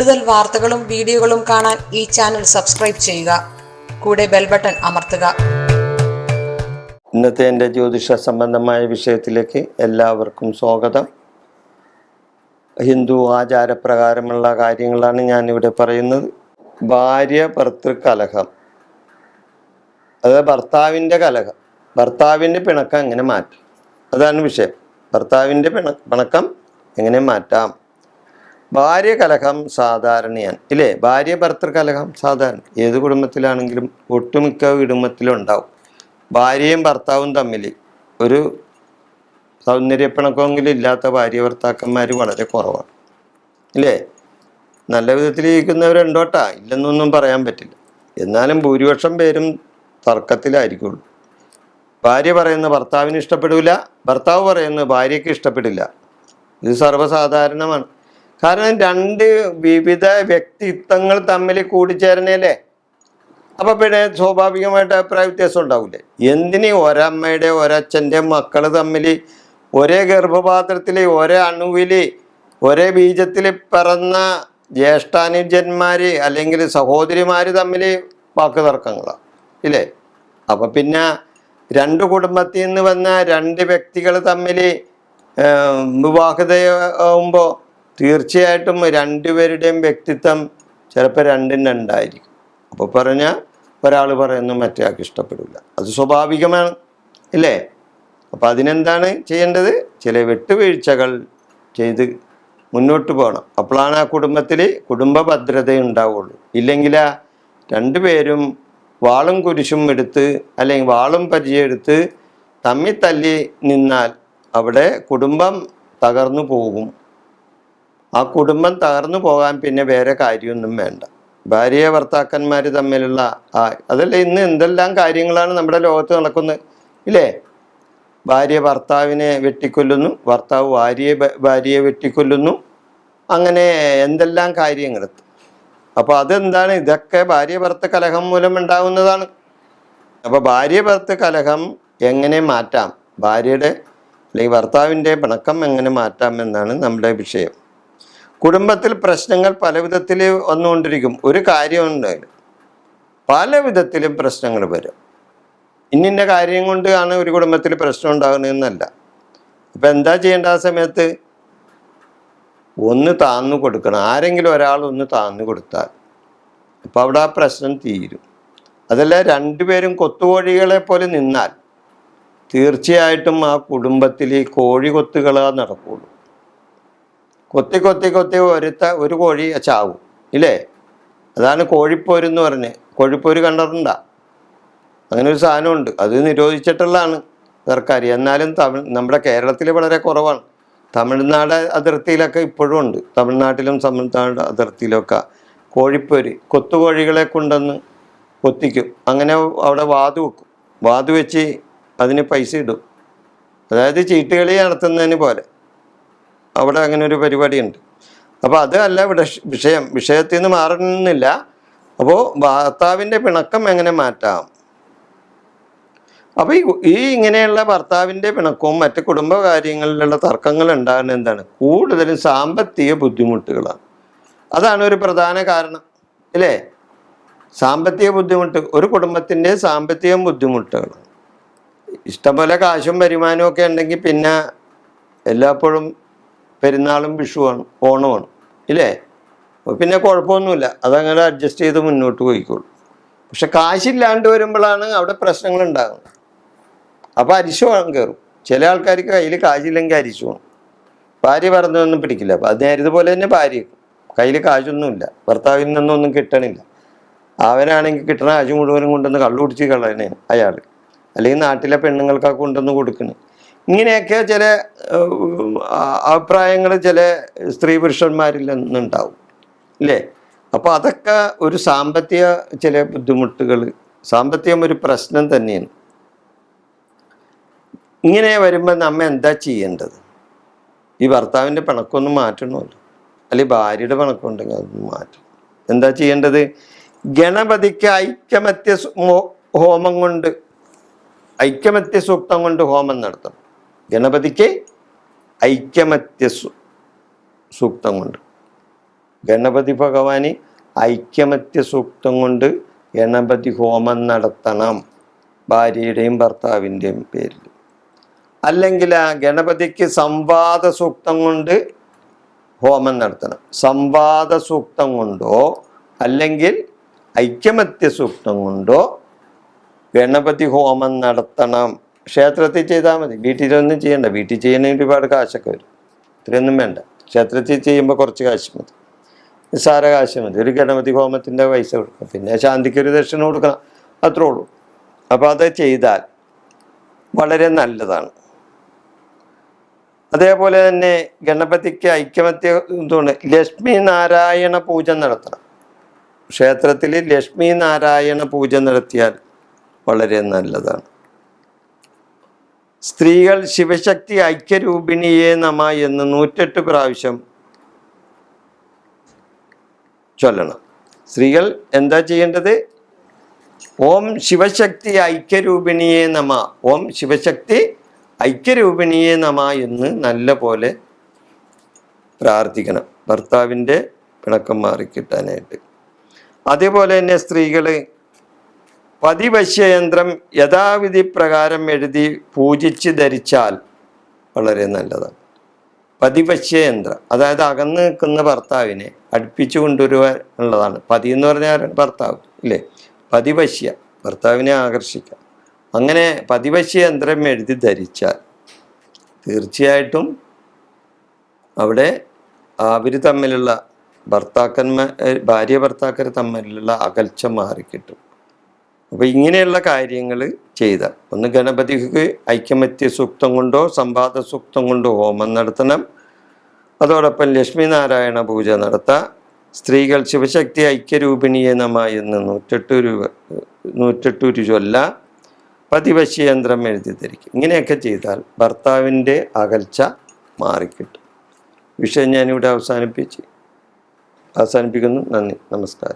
കൂടുതൽ വാർത്തകളും വീഡിയോകളും കാണാൻ ഈ ചാനൽ സബ്സ്ക്രൈബ് ചെയ്യുക. കൂടെ ബെൽ ബട്ടൺ അമർത്തുക. ഇന്നത്തെ എന്റെ ജ്യോതിഷ സംബന്ധമായ വിഷയത്തിലേക്ക് എല്ലാവർക്കും സ്വാഗതം. ഹിന്ദു ആചാരപ്രകാരമുള്ള കാര്യങ്ങളാണ് ഞാനിവിടെ പറയുന്നത്. ഭാര്യ ഭർത്തൃക്കലഹം അതായത് അത് ഭർത്താവിന്റെ കലഹം. ഭർത്താവിന്റെ പിണക്കം എങ്ങനെ മാറ്റാം? അതാണ് വിഷയം. ഭർത്താവിന്റെ പിണ പിണക്കം എങ്ങനെ മാറ്റാം? ഭാര്യ കലഹം സാധാരണയാണ്. ഇല്ലേ? ഭാര്യ ഭർത്തൃ കലഹം സാധാരണ. ഏത് കുടുംബത്തിലാണെങ്കിലും ഒട്ടുമിക്ക കുടുംബത്തിലും ഉണ്ടാവും. ഭാര്യയും ഭർത്താവും തമ്മിൽ ഒരു സൗന്ദര്യപ്പിണക്കമെങ്കിലും ഇല്ലാത്ത ഭാര്യ ഭർത്താക്കന്മാർ വളരെ കുറവാണ്. ഇല്ലേ? നല്ല വിധത്തിൽ ജീവിക്കുന്നവരുണ്ടോട്ടാ? ഇല്ലെന്നൊന്നും പറയാൻ പറ്റില്ല. എന്നാലും ഭൂരിപക്ഷം പേരും തർക്കത്തിലായിരിക്കുള്ളൂ. ഭാര്യ പറയുന്ന ഭർത്താവിന് ഇഷ്ടപ്പെടില്ല ഭർത്താവ് പറയുന്നത് ഭാര്യയ്ക്ക് ഇഷ്ടപ്പെടില്ല. ഇത് സർവസാധാരണമാണ്. കാരണം രണ്ട് വിവിധ വ്യക്തിത്വങ്ങൾ തമ്മിൽ കൂടിച്ചേരണല്ലേ അപ്പൊ പിന്നെ സ്വാഭാവികമായിട്ട് അഭിപ്രായ വ്യത്യാസം ഉണ്ടാവില്ലേ എന്തിന് ഒരമ്മയുടെ ഒരച്ഛന്റെ മക്കൾ തമ്മിൽ ഒരേ ഗർഭപാത്രത്തിൽ ഒരേ അണുവിൽ ഒരേ ബീജത്തിൽ പിറന്ന ജ്യേഷ്ഠാനുജന്മാർ അല്ലെങ്കിൽ സഹോദരിമാർ തമ്മിൽ വാക്ക് തർക്കങ്ങളാണ് ഇല്ലേ? അപ്പം പിന്നെ രണ്ട് കുടുംബത്തിൽ നിന്ന് വന്ന രണ്ട് വ്യക്തികൾ തമ്മിൽ വിവാഹിതയാകുമ്പോൾ തീർച്ചയായിട്ടും രണ്ടുപേരുടെയും വ്യക്തിത്വം ചിലപ്പോൾ രണ്ടും രണ്ടായിരിക്കും. അപ്പോൾ പറഞ്ഞാൽ ഒരാൾ പറയുന്നു മറ്റേ ആൾക്ക് ഇഷ്ടപ്പെടില്ല. അത് സ്വാഭാവികമാണ് ഇല്ലേ? അപ്പം അതിനെന്താണ് ചെയ്യേണ്ടത്? ചില വിട്ടുവീഴ്ചകൾ ചെയ്ത് മുന്നോട്ട് പോകണം. അപ്പോഴാണ് ആ കുടുംബത്തിൽ കുടുംബ ഭദ്രത ഉണ്ടാവുള്ളൂ. ഇല്ലെങ്കിൽ രണ്ടുപേരും വാളും കുരിശും എടുത്ത് അല്ലെങ്കിൽ വാളും പരിചയം എടുത്ത് തമ്മി തല്ലി നിന്നാൽ അവിടെ കുടുംബം തകർന്നു പോകും. ആ കുടുംബം തകർന്നു പോകാൻ പിന്നെ വേറെ കാര്യമൊന്നും വേണ്ട. ഭാര്യ ഭർത്താക്കന്മാർ തമ്മിലുള്ള ആ അതല്ല ഇന്ന് എന്തെല്ലാം കാര്യങ്ങളാണ് നമ്മുടെ ലോകത്ത് നടക്കുന്നത് ഇല്ലേ? ഭാര്യ ഭർത്താവിനെ വെട്ടിക്കൊല്ലുന്നു ഭർത്താവ് ഭാര്യയെ ഭാര്യയെ വെട്ടിക്കൊല്ലുന്നു അങ്ങനെ എന്തെല്ലാം കാര്യങ്ങൾ. അപ്പോൾ അതെന്താണ്? ഇതൊക്കെ ഭാര്യ ഭർത്ത കലഹം മൂലം ഉണ്ടാകുന്നതാണ് അപ്പോൾ ഭാര്യ ഭർത്ത കലഹം എങ്ങനെ മാറ്റാം? ഭാര്യയുടെ അല്ലെങ്കിൽ ഭർത്താവിന്റെ പിണക്കം എങ്ങനെ മാറ്റാം എന്നാണ് നമ്മുടെ വിഷയം. കുടുംബത്തിൽ പ്രശ്നങ്ങൾ പല വിധത്തിൽ വന്നുകൊണ്ടിരിക്കും. ഒരു കാര്യമുണ്ട് പല വിധത്തിലും പ്രശ്നങ്ങൾ വരും. ഇന്നിന്റെ കാര്യം കൊണ്ട് ആണ് ഒരു കുടുംബത്തിൽ പ്രശ്നം ഉണ്ടാകുന്നതെന്നല്ല അപ്പം എന്താ ചെയ്യേണ്ട ആ സമയത്ത്? ഒന്ന് താന്നു കൊടുക്കണം. ആരെങ്കിലും ഒരാൾ ഒന്ന് താന്നു കൊടുത്താൽ അപ്പോൾ അവിടെ ആ പ്രശ്നം തീരും. അതല്ല രണ്ടുപേരും കൊത്തുകോഴികളെ പോലെ നിന്നാൽ തീർച്ചയായിട്ടും ആ കുടുംബത്തിൽ കോഴി കൊത്തുകളാ നടക്കുള്ളൂ. കൊത്തി കൊത്തി കൊത്തി ഒരുത്ത ഒരു കോഴി ചാവും. ഇല്ലേ? അതാണ് കോഴിപ്പോര് എന്ന് പറഞ്ഞ്. കോഴിപ്പോര് കണ്ടിട്ടുണ്ടാ അങ്ങനെ ഒരു സാധനമുണ്ട്. അത് നിരോധിച്ചിട്ടുള്ളതാണ്. സർക്കാർ എന്നാലും തമിഴ് നമ്മുടെ കേരളത്തിൽ വളരെ കുറവാണ്. തമിഴ്നാട് അതിർത്തിയിലൊക്കെ ഇപ്പോഴും ഉണ്ട്. തമിഴ്നാട്ടിലും തമിഴ്നാട് അതിർത്തിയിലൊക്കെ കോഴിപ്പോര് കൊത്തുകോഴികളെ കൊണ്ടുവന്ന് കൊത്തിക്കും. അങ്ങനെ അവിടെ വാതു വെക്കും. വാതു വെച്ച് അതിന് പൈസ ഇടും. അതായത് ചീട്ടുകളി നടത്തുന്നതിന് പോലെ. അവിടെ അങ്ങനെ ഒരു പരിപാടിയുണ്ട്. അപ്പോൾ അത് അല്ല വിഷയം. വിഷയത്തിൽ നിന്ന് മാറുന്നില്ല. അപ്പോൾ ഭർത്താവിന്റെ പിണക്കം എങ്ങനെ മാറ്റാം? അപ്പോൾ ഈ ഇങ്ങനെയുള്ള ഭർത്താവിന്റെ പിണക്കവും മറ്റ് കുടുംബ കാര്യങ്ങളിലുള്ള തർക്കങ്ങൾ ഉണ്ടാകുന്ന എന്താണ്? കൂടുതലും സാമ്പത്തിക ബുദ്ധിമുട്ടുകളാണ്. അതാണ് ഒരു പ്രധാന കാരണം. ഇല്ലേ സാമ്പത്തിക ബുദ്ധിമുട്ട്. ഒരു കുടുംബത്തിന്റെ സാമ്പത്തിക ബുദ്ധിമുട്ടുകൾ ഇഷ്ടംപോലെ കാശും വരുമാനവും ഒക്കെ ഉണ്ടെങ്കിൽ പിന്നെ എല്ലായ്പ്പോഴും പെരുന്നാളും വിഷുവാണ് ഓണമാണ് ഇല്ലേ? പിന്നെ കുഴപ്പമൊന്നുമില്ല. അതങ്ങനെ അഡ്ജസ്റ്റ് ചെയ്ത് മുന്നോട്ട് പോയിക്കോളൂ. പക്ഷെ കാശില്ലാണ്ട് വരുമ്പോഴാണ് അവിടെ പ്രശ്നങ്ങൾ ഉണ്ടാകുന്നത്. അപ്പോൾ വേണം കയറും. ചില ആൾക്കാർക്ക് കയ്യിൽ കാശില്ലെങ്കിൽ അരിശു വേണം. ഭാര്യ പറഞ്ഞതൊന്നും പിടിക്കില്ല. അപ്പം അത് പോലെ തന്നെ ഭാര്യ കയ്യിൽ കാശൊന്നുമില്ല. ഭർത്താവിൽ നിന്നൊന്നും കിട്ടണില്ല. അവനാണെങ്കിൽ കിട്ടണ കാശ് മുഴുവനും കൊണ്ടുവന്ന് കള്ളു കുടിച്ച് കളയണേ അയാൾ അല്ലെങ്കിൽ നാട്ടിലെ പെണ്ണുങ്ങൾക്കൊക്കെ കൊണ്ടുവന്ന് കൊടുക്കണേ. ഇങ്ങനെയൊക്കെ ചില അഭിപ്രായങ്ങൾ ചില സ്ത്രീ പുരുഷന്മാരിൽ നിന്നുണ്ടാവും ഇല്ലേ? അപ്പോൾ അതൊക്കെ ഒരു സാമ്പത്തിക ചില ബുദ്ധിമുട്ടുകൾ സാമ്പത്തികം ഒരു പ്രശ്നം തന്നെയാണ്. ഇങ്ങനെ വരുമ്പോൾ നമ്മ എന്താ ചെയ്യേണ്ടത്? ഈ ഭർത്താവിന്റെ പിണക്കൊന്നും മാറ്റണമല്ലോ. അല്ലെങ്കിൽ ഭാര്യയുടെ പിണക്കുണ്ടെങ്കിൽ അതൊന്നും മാറ്റണം. എന്താ ചെയ്യേണ്ടത്? ഗണപതിക്ക് ഐക്യമത്യ ഹോമം കൊണ്ട് ഐക്യമത്യ സൂക്തം കൊണ്ട് ഹോമം നടത്തണം. ഗണപതിക്ക് ഐക്യമത്യ സൂക്തം കൊണ്ട് ഗണപതി ഭഗവാന് ഐക്യമത്യ സൂക്തം കൊണ്ട് ഗണപതി ഹോമം നടത്തണം ഭാര്യയുടെയും ഭർത്താവിന്റെയും പേരിൽ. അല്ലെങ്കിൽ ആ ഗണപതിക്ക് സംവാദ സൂക്തം കൊണ്ട് ഹോമം നടത്തണം. സംവാദ സൂക്തം കൊണ്ടോ അല്ലെങ്കിൽ ഐക്യമത്യ സൂക്തം കൊണ്ടോ ഗണപതി ഹോമം നടത്തണം. ക്ഷേത്രത്തിൽ ചെയ്താൽ മതി. വീട്ടിലൊന്നും ചെയ്യണ്ട. വീട്ടിൽ ചെയ്യണമെങ്കിൽ ഒരുപാട് കാശൊക്കെ വരും. ഇത്രയൊന്നും വേണ്ട. ക്ഷേത്രത്തിൽ ചെയ്യുമ്പോൾ കുറച്ച് കാശ് മതി. നിസ്സാര കാശ് മതി. ഒരു ഗണപതി ഹോമത്തിന്റെ പൈസ കൊടുക്കണം. പിന്നെ ശാന്തിക്ക് ഒരു ദക്ഷിണ കൊടുക്കണം. അത്രേ ഉള്ളൂ. അപ്പോൾ അത് ചെയ്താൽ വളരെ നല്ലതാണ്. അതേപോലെ തന്നെ ഗണപതിക്ക് ഐക്യമത്യ എന്തുകൊണ്ട്? ലക്ഷ്മി നാരായണ പൂജ നടത്തണം. ക്ഷേത്രത്തിൽ ലക്ഷ്മി നാരായണ പൂജ നടത്തിയാൽ വളരെ നല്ലതാണ്. സ്ത്രീകൾ ശിവശക്തി ഐക്യരൂപിണിയെ നമ എന്ന് നൂറ്റെട്ട് പ്രാവശ്യം ചൊല്ലണം. സ്ത്രീകൾ എന്താ ചെയ്യേണ്ടത്? ഓം ശിവശക്തി ഐക്യരൂപിണിയെ നമ. ഓം ശിവശക്തി ഐക്യരൂപിണിയെ നമ എന്ന് നല്ല പോലെ പ്രാർത്ഥിക്കണം. ഭർത്താവിന്റെ പിണക്കം മാറിക്കിട്ടാനായിട്ട്. അതേപോലെ തന്നെ സ്ത്രീകൾ പതിവശ്യയന്ത്രം യഥാവിധി പ്രകാരം എഴുതി പൂജിച്ച് ധരിച്ചാൽ വളരെ നല്ലതാണ്. പതിവശ്യയന്ത്രം അതായത് അകന്ന് നിൽക്കുന്ന ഭർത്താവിനെ അടുപ്പിച്ചു കൊണ്ടുവരുക എന്നുള്ളതാണ് പതി എന്ന് പറഞ്ഞാൽ ഭർത്താവ് ഇല്ലേ? പതിവശ്യ ഭർത്താവിനെ ആകർഷിക്കാം അങ്ങനെ പതിവശ്യയന്ത്രം എഴുതി ധരിച്ചാൽ തീർച്ചയായിട്ടും അവിടെ അവർ തമ്മിലുള്ള ഭർത്താക്കന്മാർ ഭാര്യ ഭർത്താക്കർ തമ്മിലുള്ള അകൽച്ച മാറിക്കിട്ടും. അപ്പോൾ ഇങ്ങനെയുള്ള കാര്യങ്ങൾ ചെയ്ത. ഒന്ന് ഗണപതിക്ക് ഐക്യമത്യ സൂക്തം കൊണ്ടോ സംവാദ സൂക്തം കൊണ്ടോ ഹോമം നടത്തണം. അതോടൊപ്പം ലക്ഷ്മി നാരായണ പൂജ നടത്താം. സ്ത്രീകൾ ശിവശക്തി ഐക്യരൂപിണിയെ നമ എന്ന് നൂറ്റെട്ട് രൂപ നൂറ്റെട്ടൂര് ചൊല്ല പതിവശ്യയന്ത്രം എഴുതി ധരിക്കും ഇങ്ങനെയൊക്കെ ചെയ്താൽ ഭർത്താവിന്റെ അകൽച്ച മാറിക്കിട്ടും. വിഷയം ഞാനിവിടെ അവസാനിപ്പിച്ച് അവസാനിപ്പിക്കുന്നു. നന്ദി. നമസ്കാരം.